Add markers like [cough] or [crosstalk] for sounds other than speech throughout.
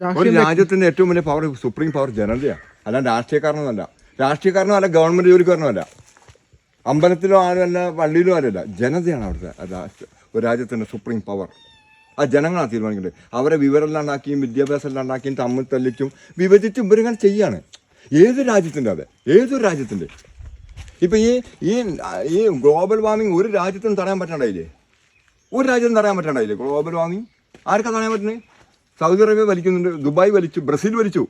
ഒരു രാജ്യത്തിന്റെ ഏറ്റവും വലിയ പവർ സുപ്രീം പവർ ജനതയാണ് അല്ലാണ്ട് രാഷ്ട്രീയക്കാരനൊന്നല്ല രാഷ്ട്രീയക്കാരനോ അല്ല ഗവൺമെന്റ് ജോലിക്കാരനോ അല്ല. അമ്പലത്തിലോ ആരുമല്ല പള്ളിയിലോ ആരുമല്ല ജനതയാണ് അവിടുത്തെ ഒരു രാജ്യത്തിന്റെ സുപ്രീം പവർ ആ ജനങ്ങളാണ് തീരുമാനിക്കുന്നത് അവരെ വിവരം ഇല്ലാണ്ടാക്കിയും വിദ്യാഭ്യാസം ഇല്ലാണ്ടാക്കിയും തമ്മിൽ തല്ലിച്ചും വിഭജിച്ചും ഇവരിങ്ങനെ ചെയ്യാണ്. ഏത് രാജ്യത്തിന്റെ അതെ? ഏതൊരു രാജ്യത്തിന്റെ? ഇപ്പം ഈ ഈ ഈ ഗ്ലോബൽ വാർമിംഗ് ഒരു രാജ്യത്തിനും തടയാൻ പറ്റണ്ടായില്ലേ? ഒരു രാജ്യത്തും തടയാൻ പറ്റണ്ടായില്ലേ ഗ്ലോബൽ വാർമിംഗ് ആർക്കാണ് തടയാൻ പറ്റുന്നത്? സൗദി അറേബ്യ വലിക്കുന്നുണ്ട് ദുബായ് വലിച്ചു ബ്രസീൽ വലിച്ചു.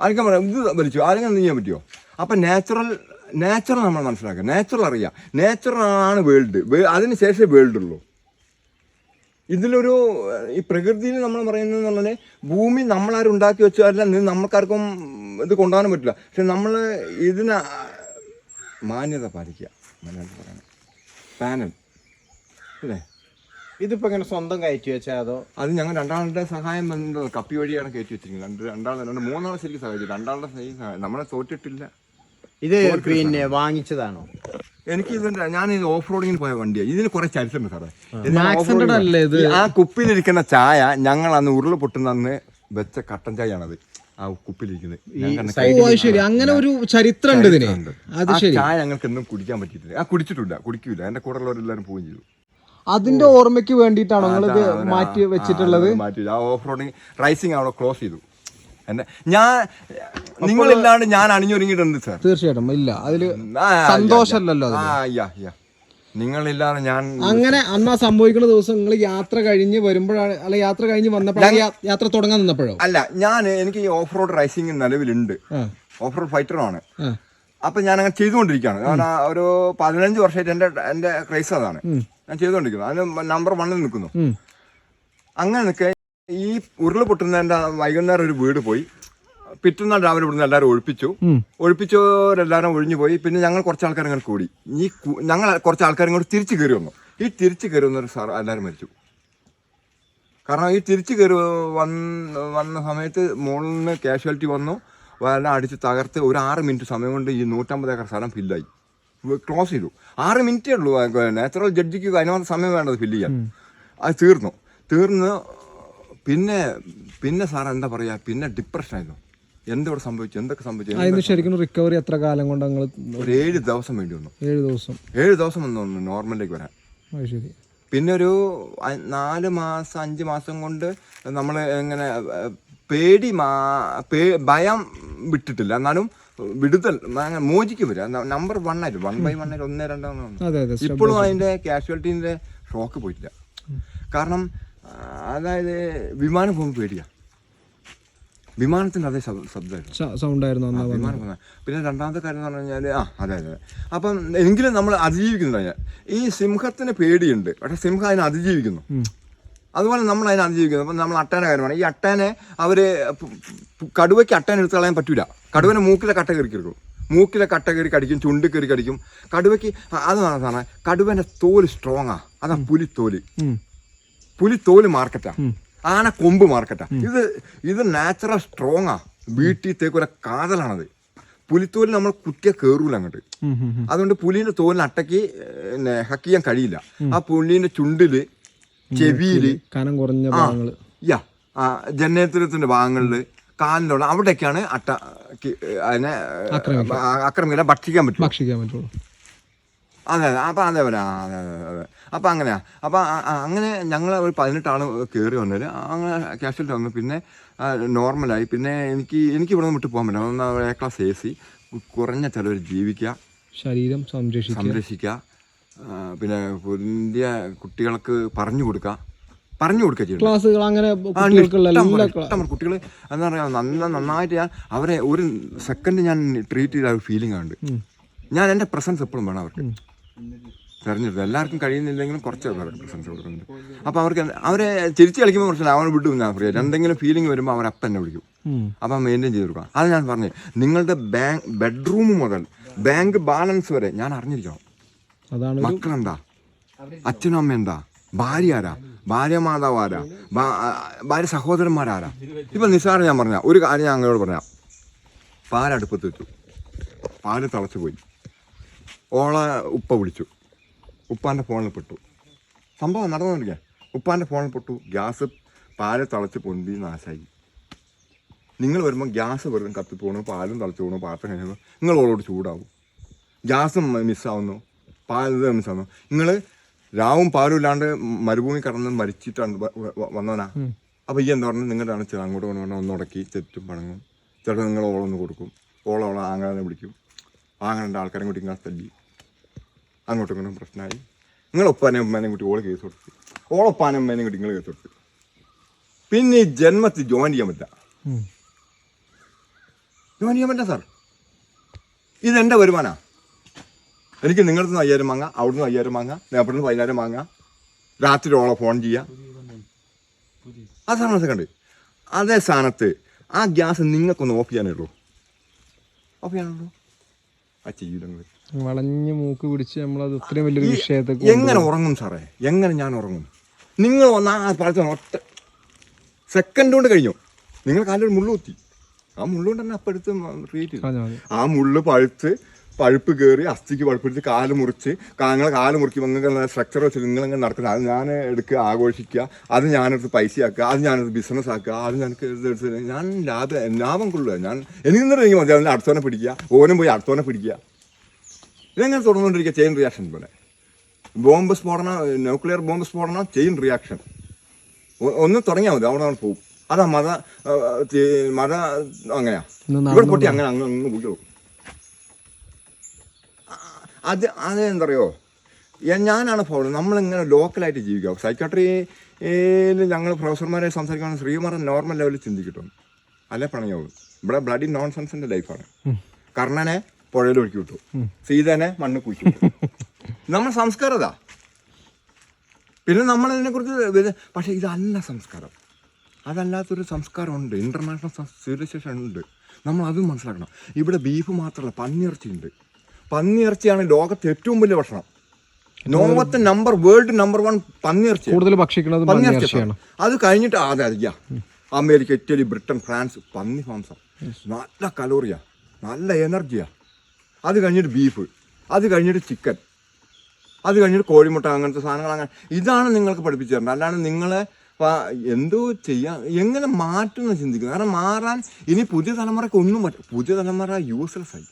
ആർക്കും പറയാം ഇത് വലിച്ചു. ആരെങ്കിലും ചെയ്യാൻ പറ്റുമോ അപ്പം നാച്ചുറൽ നാച്ചുറൽ നമ്മൾ മനസ്സിലാക്കുക. നാച്ചുറൽ അറിയാം. നാച്ചുറലാണ് വേൾഡ് അതിന് ശേഷമേ വേൾഡ് ഉള്ളൂ. ഇതിലൊരു ഈ പ്രകൃതിയിൽ നമ്മൾ പറയുന്നത് എന്നുള്ളത് ഭൂമി നമ്മളാരും ഉണ്ടാക്കി വെച്ചാൽ നമ്മൾക്കാർക്കും ഇത് കൊണ്ടുപോകാനും പറ്റില്ല. പക്ഷെ നമ്മൾ ഇതിന് മാന്യത പാലിക്കുക. മലയാളത്തിൽ പറയണം പാനൽ അല്ലേ? ഇതിപ്പോ ഇങ്ങനെ സ്വന്തം കയറ്റി വെച്ചാ അതോ? അത് ഞങ്ങൾ രണ്ടാളുടെ സഹായം വന്നത് കപ്പി വഴിയാണ് കയറ്റി വെച്ചിരിക്കുന്നത്. രണ്ട് രണ്ടാളുടെ രണ്ട് മൂന്നാളെ ശരിക്കും സഹായിച്ചു. രണ്ടാളുടെ ശരിക്കും സഹായം. നമ്മളെ തോറ്റിട്ടില്ല. ഇത് പിന്നെ വാങ്ങിച്ചതാണോ? എനിക്ക് ഇതിന്റെ ഞാൻ ഇത് ഓഫ് റോഡിങ്ങിന് പോയ വണ്ടിയാണ് ഇതിന് കുറെ ചരിത്രമുണ്ട് സാറേ. ആ. കുപ്പിയിലിരിക്കുന്ന ചായ ഞങ്ങൾ അന്ന് ഉരുള പൊട്ടുന്ന അന്ന് വെച്ച കട്ടൻ ചായയാണത്. ആ കുപ്പിലിരിക്കുന്നത് ശരി. അങ്ങനെ ഒരു ചരിത്രം ഉണ്ട് ഇതിന് അത് ആ ശരി. ചായ ഞങ്ങൾക്ക് എന്നും കുടിക്കാൻ പറ്റിയിട്ടില്ല. ആ കുടിച്ചിട്ടില്ല. കുടിക്കൂല. എന്റെ കൂടെ ഉള്ളവരെല്ലാരും പോവുകയും ചെയ്തു. അതിന്റെ ഓർമ്മയ്ക്ക് വേണ്ടിയിട്ടാണോ നിങ്ങൾ ഇത് മാറ്റി വെച്ചിട്ടുള്ളത്? മാറ്റി ആ ഓഫ് റോഡിങ് റൈസിങ് അവിടെ ക്ലോസ് ചെയ്തു. ഞാൻ നിങ്ങളില്ലാണ്ട് ഞാൻ അണിഞ്ഞൊരുങ്ങിയിട്ടുണ്ട് സാർ. തീർച്ചയായിട്ടും. ഇല്ല അതിൽ സന്തോഷമല്ലല്ലോ അത് ആ നിങ്ങളില്ലാതെ ഞാൻ അങ്ങനെ അന്ന് ആ സംഭവിക്കുന്ന ദിവസം നിങ്ങൾ യാത്ര കഴിഞ്ഞ് വരുമ്പോഴാണ് അല്ല യാത്ര കഴിഞ്ഞ് വന്നപ്പോഴാണ് യാത്ര തുടങ്ങാൻ നിന്നപ്പോഴോ? അല്ല ഞാൻ എനിക്ക് ഈ ഓഫ് റോഡ് റൈസിംഗ് നിലവിലുണ്ട്. ഓഫ് റോഡ് ഫൈറ്ററാണ്. ആ. അപ്പൊ ഞാൻ അങ്ങനെ ചെയ്തുകൊണ്ടിരിക്കുകയാണ്. കാരണം ആ ഒരു പതിനഞ്ച് വർഷമായിട്ട് എന്റെ എന്റെ ക്രൈസ് അതാണ്. ഞാൻ ചെയ്തുകൊണ്ടിരിക്കുന്നു അതിന് നമ്പർ വണ്ണിൽ നിൽക്കുന്നു. അങ്ങനെ നിൽക്കെ ഈ ഉരുൾ പൊട്ടുന്നതിന്റെ വൈകുന്നേരം ഒരു വീട് പോയി. പിറ്റുന്ന രാവിലെ ഇവിടുന്ന് എല്ലാവരും ഒഴിപ്പിച്ചു. ഒഴിപ്പിച്ചവരെല്ലാവരും ഒഴിഞ്ഞു പോയി. പിന്നെ ഞങ്ങൾ കുറച്ച് ആൾക്കാർ ഇങ്ങനെ കൂടി. ഈ ഞങ്ങൾ കുറച്ച് ആൾക്കാർ ഇങ്ങോട്ട് തിരിച്ചു കയറി വന്നു. ഈ തിരിച്ചു കയറി വന്നൊരു സാർ എല്ലാവരും മരിച്ചു. കാരണം ഈ തിരിച്ചു കയറി വന്ന് വന്ന സമയത്ത് മുകളിൽ നിന്ന് കാഷ്വാലിറ്റി വന്നു എല്ലാം അടിച്ച് തകർത്ത് ഒരു ആറ് മിനിറ്റ് സമയം കൊണ്ട് ഈ നൂറ്റമ്പത് ഏക്കർ സ്ഥലം ഫില്ലായി ക്ലോസ് ചെയ്തു. ആറ് മിനിറ്റേ ഉള്ളൂ നാച്ചുറൽ ജഡ്ജിക്ക് അതിനകത്ത് സമയം വേണ്ടത് ഫില്ല് ചെയ്യാൻ. അത് തീർന്നു. തീർന്ന് പിന്നെ പിന്നെ സാർ എന്താ പറയുക പിന്നെ ഡിപ്രഷനായിരുന്നു എന്തോടെ സംഭവിച്ചു? എന്തൊക്കെ സംഭവിച്ചു? ശരിക്കും റിക്കവറി എത്ര കാലം കൊണ്ട് നിങ്ങൾ ഒരു ഏഴ് ദിവസം വേണ്ടി വന്നു. ഏഴ് ദിവസം. ഏഴ് ദിവസം വന്നു വന്നു നോർമലിലേക്ക് വരാൻ. ശരി. പിന്നെ ഒരു നാല് മാസം അഞ്ച് മാസം കൊണ്ട് നമ്മൾ എങ്ങനെ പേടി മാ പേ- ഭയം വിട്ടിട്ടില്ല. എന്നാലും വിടുതൽ മോചിക്ക് വരിക നമ്പർ വൺ ആയിട്ട് വൺ ബൈ വൺ ആയിട്ട് ഒന്നേ അതെ ഇപ്പോഴും അതിന്റെ കാഷ്വാലിറ്റീന്റെ ഷോക്ക് പോയിട്ടില്ല. കാരണം അതായത് വിമാനം പോകുമ്പോൾ പേടിയാ. വിമാനത്തിന്റെ അതേ ശബ്ദ- ശബ്ദമായിരുന്നു. വിമാനം പിന്നെ രണ്ടാമത്തെ കാര്യം എന്ന് പറഞ്ഞു കഴിഞ്ഞാൽ ആ അതെ അതെ. അപ്പം എങ്കിലും നമ്മൾ അതിജീവിക്കുന്നുണ്ട് ഈ സിംഹത്തിന് പേടിയുണ്ട്. പക്ഷെ സിംഹം അതിനെ അതിജീവിക്കുന്നു. അതുപോലെ നമ്മൾ അതിനെ അതിജീവിക്കുന്നത് അപ്പം നമ്മൾ അട്ടേനെ കാര്യമാണ്. ഈ അട്ടേനെ അവർ കടുവയ്ക്ക് അട്ടേനെ എടുത്ത് കളയാൻ പറ്റൂല. കടുവനെ മൂക്കിലെ കട്ട കയറി കയറിക്കും മൂക്കിലെ കട്ട കയറി കടിക്കും ചുണ്ട് കയറി കടിക്കും. കടുവയ്ക്ക് അതാണ് സാധനം കടുവന്റെ തോൽ സ്ട്രോങ്ങാ അതാ പുലിത്തോൽ. പുലിത്തോൽ മാർക്കറ്റാ ആന കൊമ്പ് മാർക്കറ്റാ ഇത് ഇത് നാച്ചുറൽ സ്ട്രോങ്ങാ വീട്ടിൽ തേക്കൊരു കാതലാണത്. പുലിത്തോൽ നമ്മൾ കുത്തിയ കയറൂല അങ്ങോട്ട്. അതുകൊണ്ട് പുലിന്റെ തോലിന് അട്ടയ്ക്ക് ഹക്ക് ചെയ്യാൻ കഴിയില്ല. ആ പുലിന്റെ ചുണ്ടിൽ ചെവിയിൽ കനം കുറഞ്ഞ ഭാഗങ്ങൾ യാ ആ ഭാഗങ്ങളിൽ ഭാഗങ്ങളിൽ കാലിലുള്ള അവിടെയൊക്കെയാണ് അട്ട അതിനെ ആക്രമിക്കാൻ ഭക്ഷിക്കാൻ പറ്റും ഭക്ഷിക്കാൻ പറ്റുള്ളൂ. അതെ അതെ അപ്പം അതെ പോലെ അതെ അതെ അതെ അപ്പം അങ്ങനെയാ. അപ്പം അങ്ങനെ ഞങ്ങൾ ഒരു പതിനെട്ട് ആൾ കയറി വന്നത് അങ്ങനെ ക്യാഷ്വലിറ്റി വന്നു പിന്നെ നോർമലായി പിന്നെ എനിക്ക് എനിക്ക് ഇവിടെ നിന്ന് വിട്ടു പോകാൻ പറ്റില്ല. ഒന്ന് എ ക്ലാസ് എ സി കുറഞ്ഞ ചിലവർ ജീവിക്കുക. ശരീരം സംരക്ഷിക്കുക. സംരക്ഷിക്കുക. പിന്നെ പുതിയ കുട്ടികൾക്ക് പറഞ്ഞു കൊടുക്കുക പറഞ്ഞു കൊടുക്കുക ചെയ്യണം ക്ലാസ്സുകൾ അങ്ങനെ കുട്ടികൾ എന്താ പറയുക നല്ല നന്നായിട്ട് ഞാൻ അവരെ ഒരു സെക്കൻഡ് ഞാൻ ട്രീറ്റ് ചെയ്ത ഒരു ഫീലിംഗ് ഉണ്ട് ഞാൻ എന്റെ പ്രസൻസ് എപ്പോഴും വേണം അവർക്ക്. തെരഞ്ഞെടുത്ത്. എല്ലാവർക്കും കഴിയുന്നില്ലെങ്കിലും കുറച്ച് പ്രസൻസ് കൊടുക്കുന്നുണ്ട്. അപ്പോൾ അവർക്ക് അവരെ ചിരിച്ച് കളിക്കുമ്പോൾ പ്രശ്നമില്ല അവൻ വിട്ടു ഞാൻ ഫ്രീ എന്തെങ്കിലും ഫീലിംഗ് വരുമ്പോൾ അവർ അപ്പം എന്നെ വിളിക്കും. അപ്പം മെയിന്റെയിൻ ചെയ്ത് കൊടുക്കാം അത് ഞാൻ പറഞ്ഞു നിങ്ങളുടെ ബാങ്ക് ബെഡ്റൂം മുതൽ ബാങ്ക് ബാലൻസ് വരെ ഞാൻ അറിഞ്ഞിരിക്കണം. അതാണ് മക്കളെന്താ? അച്ഛനും അമ്മ എന്താ ഭാര്യ ആരാ ഭാര്യ മാതാവ് ആരാ ഭാര്യ സഹോദരന്മാരാരാ? ഇപ്പൊ നിസ്സാരം ഞാൻ പറഞ്ഞ ഒരു കാര്യം ഞാൻ അങ്ങോട്ട് പറയാം പാലടുപ്പത്ത് വെച്ചു. പാൽ തളച്ചു പോയി. ഓള ഉപ്പ വിളിച്ചു. ഉപ്പാന്റെ ഫോണിൽ പെട്ടു. സംഭവം നടന്നോണ്ടിരിക്കാൻ ഉപ്പാന്റെ ഫോണിൽ പെട്ടു. ഗ്യാസ് പാൽ തളച്ച് പൊന്തി നാശായി. നിങ്ങൾ വരുമ്പോൾ ഗ്യാസ് വെറുതെ കത്തിപ്പോണു പാലും തളച്ചു പോകണു പാത്രം കഴിഞ്ഞു നിങ്ങൾ ഓളോട് ചൂടാവും. ഗ്യാസും മിസ്സാവുന്നു. പാൽ മിസ്സാവുന്നു നിങ്ങൾ രാവും പാലും ഇല്ലാണ്ട് മരുഭൂമി കടന്ന് മരിച്ചിട്ടാണ് വന്നവനാ? അപ്പോൾ ഈ എന്താ പറഞ്ഞാൽ നിങ്ങളുടെ അണച്ച് അങ്ങോട്ട് കൊണ്ടു വന്ന് ഒന്നുടക്കി തെറ്റും പണങ്ങും. ചേട്ടൻ നിങ്ങൾ ഓളൊന്ന് കൊടുക്കും. ഓള ആങ്ങളെ വിളിക്കും. ആങ്ങളുടെ ആൾക്കാരെ കൂട്ടി ഇങ്ങനെ തല്ലി അങ്ങോട്ടും ഇങ്ങോട്ടും പ്രശ്നമായി. നിങ്ങൾ ഒപ്പാനും ഉമ്മാനെയും കൂട്ടി ഓൾ കേസ് കൊടുത്ത്. ഓളൊപ്പാനും ഉമ്മേനെയും കൂട്ടി നിങ്ങൾ കേസ് കൊടുത്ത്. പിന്നെ ഈ ജന്മത്തിൽ ജോയിൻ ചെയ്യാൻ പറ്റില്ല. ജോയിൻ ചെയ്യാൻ പറ്റില്ല സാർ. ഇതെന്റെ വരുമാനമാണ് എനിക്ക് നിങ്ങളുടെ നിന്ന് അയ്യായിരം വാങ്ങാം അവിടുന്ന് അയ്യായിരം വാങ്ങാം അവിടെ നിന്ന് പതിനായിരം വാങ്ങാം. രാത്രി ഓളെ ഫോൺ ചെയ്യാം. ആ സാധനത്തെ കണ്ട്? അതേ സാധനത്ത് ആ ഗ്യാസ് നിങ്ങൾക്കൊന്ന് ഓഫ് ചെയ്യാനേ ഉള്ളൂ. ഓഫ് ചെയ്യാനുള്ളൂ. ആ ചെയ്യൂലങ്ങൾ വളഞ്ഞ് മൂക്ക് പിടിച്ച് നമ്മളത് ഇത്രയും വലിയൊരു വിഷയത്തെ എങ്ങനെ ഉറങ്ങും സാറേ? എങ്ങനെ ഞാൻ ഉറങ്ങും? നിങ്ങൾ വന്ന ആ പഴച്ച ഒറ്റ സെക്കൻഡ് കൊണ്ട് കഴിഞ്ഞു. നിങ്ങൾ കാലൊരു മുള്ളു കുത്തി ആ മുള്ളുകൊണ്ട് തന്നെ അപ്പം എടുത്ത് ചെയ്തു. ആ മുള്ളു പഴുത്ത് പഴുപ്പ് കയറി അസ്ഥിക്ക് പഴുപ്പിടിച്ച് കാൽ മുറിച്ച് നിങ്ങൾ കാൽ മുറിക്കുമ്പോൾ അങ്ങനെ സ്ട്രക്ചർ വെച്ച് നിങ്ങളിങ്ങനെ നടക്കുന്നത് അത് ഞാൻ എടുക്കുക ആഘോഷിക്കുക അത് ഞാനെടുത്ത് പൈസയാക്കുക അത് ഞാനെടുത്ത് ബിസിനസ് ആക്കുക അത് ഞാനൊക്കെ എടുത്ത് ഞാൻ ലാഭ ലാഭം കൊള്ളുക. ഞാൻ എനിക്ക് നിന്നിട്ട് എനിക്ക് മതി അതിന്റെ അടുത്തോനെ പിടിക്കുക ഓനും പോയി അടുത്തോനെ പിടിക്കുക. ഇതെങ്ങനെ തുടർന്നുകൊണ്ടിരിക്കുക? ചെയിൻ റിയാക്ഷൻ പോലെ. ബോംബ് സ്ഫോടനം ന്യൂക്ലിയർ ബോംബ് സ്ഫോടനം ചെയിൻ റിയാക്ഷൻ ഒന്ന് തുടങ്ങിയാൽ മതി. അവിടെ പോകും. അതാ മത മത അങ്ങനെയാ. ഇവിടെ പൊട്ടി അങ്ങനെ അങ്ങനെ അങ്ങ് വീഴും അത് അത് എന്താ പറയുക ഞാനാണ് ഫോളോ നമ്മളിങ്ങനെ ലോക്കലായിട്ട് ജീവിക്കുക. സൈക്കാട്രിയിൽ ഞങ്ങൾ പ്രൊഫസർമാരെ സംസാരിക്കുകയാണ് ശ്രീമാരൻ നോർമൽ ലെവലിൽ ചിന്തിക്കട്ടോ അല്ലെ പണയാവും ഇവിടെ ബ്ലഡി നോൺ സെൻസിന്റെ ലൈഫാണ് കർണനെ പുഴയിൽ ഒഴുക്കി വിട്ടു. സീതനെ മണ്ണ് കുഴിച്ചു [laughs] നമ്മൾ സംസ്കാരതാ പിന്നെ നമ്മൾ ഇതിനെക്കുറിച്ച് പക്ഷേ ഇതല്ല സംസ്കാരം. അതല്ലാത്തൊരു സംസ്കാരമുണ്ട്. ഇന്റർനാഷണൽ സിവിലൈസേഷൻ ഉണ്ട് നമ്മൾ അതും മനസ്സിലാക്കണം. ഇവിടെ ബീഫ് മാത്രമല്ല പന്നിയിറച്ചി ഉണ്ട് പന്നിയിറച്ചിയാണ് ലോകത്തെ ഏറ്റവും വലിയ ഭക്ഷണം. ലോകത്തെ നമ്പർ വേൾഡ് നമ്പർ വൺ പന്നിയിറച്ചി. കൂടുതൽ ഭക്ഷിക്കുന്നത് പന്നിയിറച്ചിയാണ്. അത് കഴിഞ്ഞിട്ട് അതെ അതെ അമേരിക്ക ഇറ്റലി ബ്രിട്ടൻ ഫ്രാൻസ് പന്നി മാംസം. നല്ല കലോറിയാ. നല്ല എനർജിയാ. അത് കഴിഞ്ഞിട്ട് ബീഫ് അത് കഴിഞ്ഞിട്ട് ചിക്കൻ അത് കഴിഞ്ഞിട്ട് കോഴിമുട്ട അങ്ങനത്തെ സാധനങ്ങൾ അങ്ങനെ. ഇതാണ് നിങ്ങൾക്ക് പഠിപ്പിച്ചു തരേണ്ടത് അല്ലാണ്ട് നിങ്ങളെ എന്തോ ചെയ്യാൻ എങ്ങനെ മാറ്റുമെന്ന് ചിന്തിക്കുന്നു. കാരണം മാറാൻ ഇനി പുതിയ തലമുറയ്ക്ക് ഒന്നും പറ്റും പുതിയ തലമുറ യൂസ്ലെസ് ആയി.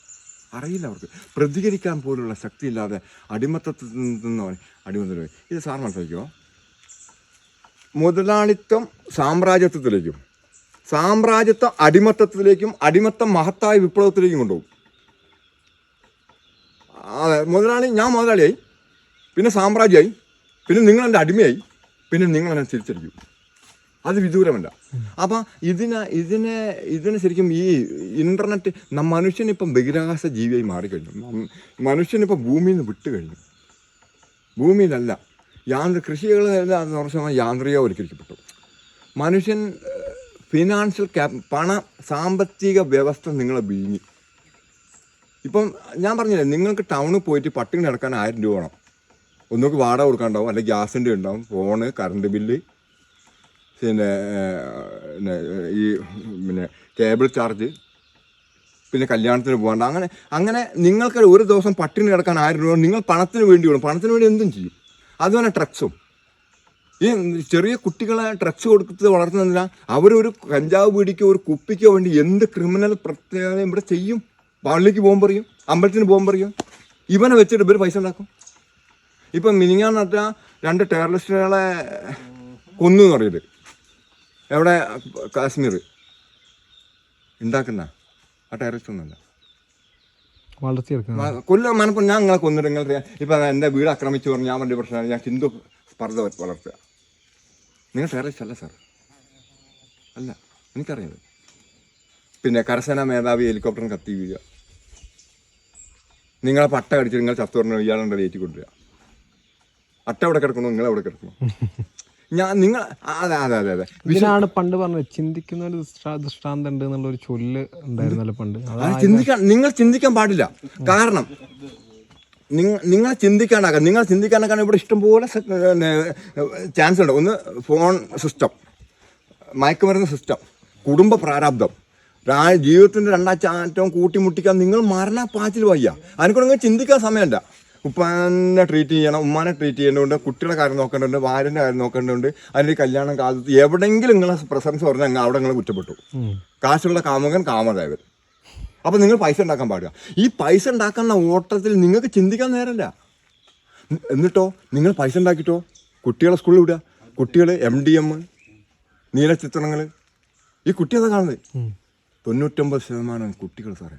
അറിയില്ല അവർക്ക്. പ്രതികരിക്കാൻ പോലുള്ള ശക്തിയില്ലാതെ അടിമത്തത്തിൽ നിന്ന് അടിമത്തത്തിൽ. ഇത് സാർ മനസ്സിലാക്കിയോ? മുതലാളിത്തം സാമ്രാജ്യത്വത്തിലേക്കും സാമ്രാജ്യത്വം അടിമത്തത്തിലേക്കും അടിമത്തം മഹത്തായ വിപ്ലവത്തിലേക്കും കൊണ്ടുപോകും. അതെ മുതലാളി ഞാൻ മുതലാളിയായി. പിന്നെ സാമ്രാജ്യമായി. പിന്നെ നിങ്ങൾ എന്റെ അടിമയായി. പിന്നെ നിങ്ങൾ എന്നെ തിരിച്ചടിക്കും. അത് വിദൂരമല്ല. അപ്പം ഇതിന് ഇതിനെ ഇതിന് ശരിക്കും ഈ ഇന്റർനെറ്റ് മനുഷ്യനിപ്പം ബഹിരാകാശ ജീവിയായി മാറിക്കഴിഞ്ഞു മനുഷ്യനിപ്പം ഭൂമിയിൽ നിന്ന് വിട്ട് കഴിഞ്ഞു ഭൂമിയിലല്ല. യാന്ത്ര കൃഷികളെല്ലാം വർഷമായി യാന്ത്രികവൽക്കരിക്കപ്പെട്ടു. മനുഷ്യൻ ഫിനാൻഷ്യൽ പണ സാമ്പത്തിക വ്യവസ്ഥ നിങ്ങളെ വീങ്ങി ഇപ്പം ഞാൻ പറഞ്ഞില്ലേ നിങ്ങൾക്ക് ടൗണിൽ പോയിട്ട് പട്ടിണി നടക്കാൻ ആയിരം രൂപ വേണം. ഒന്നുകിൽ വാടക കൊടുക്കാണ്ടാവും അല്ലെങ്കിൽ ഗ്യാസിന്റെ ഉണ്ടാവും ഫോണ് കറണ്ട് ബില്ല് പിന്നെ പിന്നെ ഈ പിന്നെ കേബിൾ ചാർജ് പിന്നെ കല്യാണത്തിന് പോകണ്ട. അങ്ങനെ അങ്ങനെ നിങ്ങൾക്ക് ഒരു ദിവസം പട്ടിണി കിടക്കാൻ ആയിരം രൂപ നിങ്ങൾ പണത്തിന് വേണ്ടി വേണം പണത്തിന് വേണ്ടി എന്തും ചെയ്യും. അതുപോലെ ഡ്രഗ്സും ഈ ചെറിയ കുട്ടികളെ ഡ്രഗ്സ് കൊടുത്ത് വളർത്തുന്നില്ല അവരൊരു കഞ്ചാവ് പീടിക്കോ ഒരു കുപ്പിക്കോ വേണ്ടി എന്ത് ക്രിമിനൽ പ്രത്യേകത ഇവിടെ ചെയ്യും? പള്ളിക്ക് പോകുമ്പോൾ പറയും അമ്പലത്തിന് പോകുമ്പോൾ പറയും. ഇവനെ വെച്ചിട്ട് ഇവർ പൈസ ഉണ്ടാക്കും. ഇപ്പം മിനിങ്ങാന്ന് പറഞ്ഞാൽ രണ്ട് ടെററിസ്റ്റുകളെ കൊന്നു എന്ന് പറയുന്നത്. എവിടെ? കാശ്മീർ. ഉണ്ടാക്കുന്ന ആ ഒന്നല്ല വളർത്തിയെടുക്കുന്നത് കൊല്ല മനപ്പം ഞാൻ നിങ്ങളെ കൊന്നിട്ട് നിങ്ങൾ ഇപ്പം എന്റെ വീട് ആക്രമിച്ചു പറഞ്ഞു ഞാൻ വലിയ പ്രശ്നമാണ്. ഞാൻ ഹിന്ദു സ്പർദ്ധ വളർത്തുക. നിങ്ങൾ ടെററിസ്റ്റ് അല്ല സാർ അല്ല എനിക്കറിയാം. പിന്നെ കരസേന മേധാവി ഹെലികോപ്റ്ററിന് കത്തി വീഴുക. നിങ്ങളെ പട്ട കടിച്ചിട്ട് നിങ്ങൾ ചത്തു പറഞ്ഞു ഇയാളുണ്ട് ഏറ്റി കൊണ്ടുവരിക. അട്ട എവിടെ കിടക്കണോ നിങ്ങൾ എവിടെ കിടക്കണോ [laughs] ഞാൻ നിങ്ങൾ അതെ അതെ അതെ അതെ. ഇതിനാണ് പണ്ട് പറഞ്ഞത് ചിന്തിക്കുന്ന ഒരു ദൃഷ്ടാ- ദൃഷ്ടാന്തം ഉണ്ട് എന്നുള്ള ഒരു ചൊല്ല് ഉണ്ടായിരുന്നല്ലോ പണ്ട്. ചിന്തിക്കാൻ നിങ്ങൾ ചിന്തിക്കാൻ പാടില്ല. കാരണം നിങ്ങൾ നിങ്ങൾ ചിന്തിക്കാനാകാം നിങ്ങൾ ചിന്തിക്കാനാക്കാൻ ഇവിടെ ഇഷ്ടംപോലെ ചാൻസ് ഉണ്ട്. ഒന്ന് ഫോൺ സിസ്റ്റം മയക്കുമരുന്ന് സിസ്റ്റം കുടുംബ പ്രാരാബ്ദം. രാ- ജീവിതത്തിന്റെ രണ്ടാം ചാറ്റവും കൂട്ടിമുട്ടിക്കാൻ നിങ്ങൾ മരണ പാച്ചിൽ വയ്യ. അതിനെക്കൊണ്ട് നിങ്ങൾ ചിന്തിക്കാൻ സമയമല്ല. ഉപ്പാനെ ട്രീറ്റ് ചെയ്യണം ഉമ്മാനെ ട്രീറ്റ് ചെയ്യേണ്ടതുണ്ട് കുട്ടികളെ കാര്യം നോക്കേണ്ടതുണ്ട് ഭാര്യന്റെ കാര്യം നോക്കേണ്ടതുണ്ട് അതിന്റെ കല്യാണം കാലത്ത് എവിടെയെങ്കിലും നിങ്ങളെ പ്രസൻസ് പറഞ്ഞാൽ അങ്ങ് അവിടെ നിങ്ങൾ കുറ്റപ്പെട്ടു. കാശുള്ള കാമകൻ കാമദേവൻ. അപ്പം നിങ്ങൾ പൈസ ഉണ്ടാക്കാൻ പാടുക ഈ പൈസ ഉണ്ടാക്കുന്ന ഓട്ടത്തിൽ നിങ്ങൾക്ക് ചിന്തിക്കാൻ നേരമല്ല. എന്നിട്ടോ നിങ്ങൾ പൈസ ഉണ്ടാക്കിയിട്ടോ കുട്ടികളെ സ്കൂളിൽ വിടുക. കുട്ടികൾ എം ഡി എം നീലചിത്രങ്ങൾ ഈ കുട്ടികളെ കാണുന്നത്. തൊണ്ണൂറ്റൊമ്പത് ശതമാനം കുട്ടികൾ സാറേ.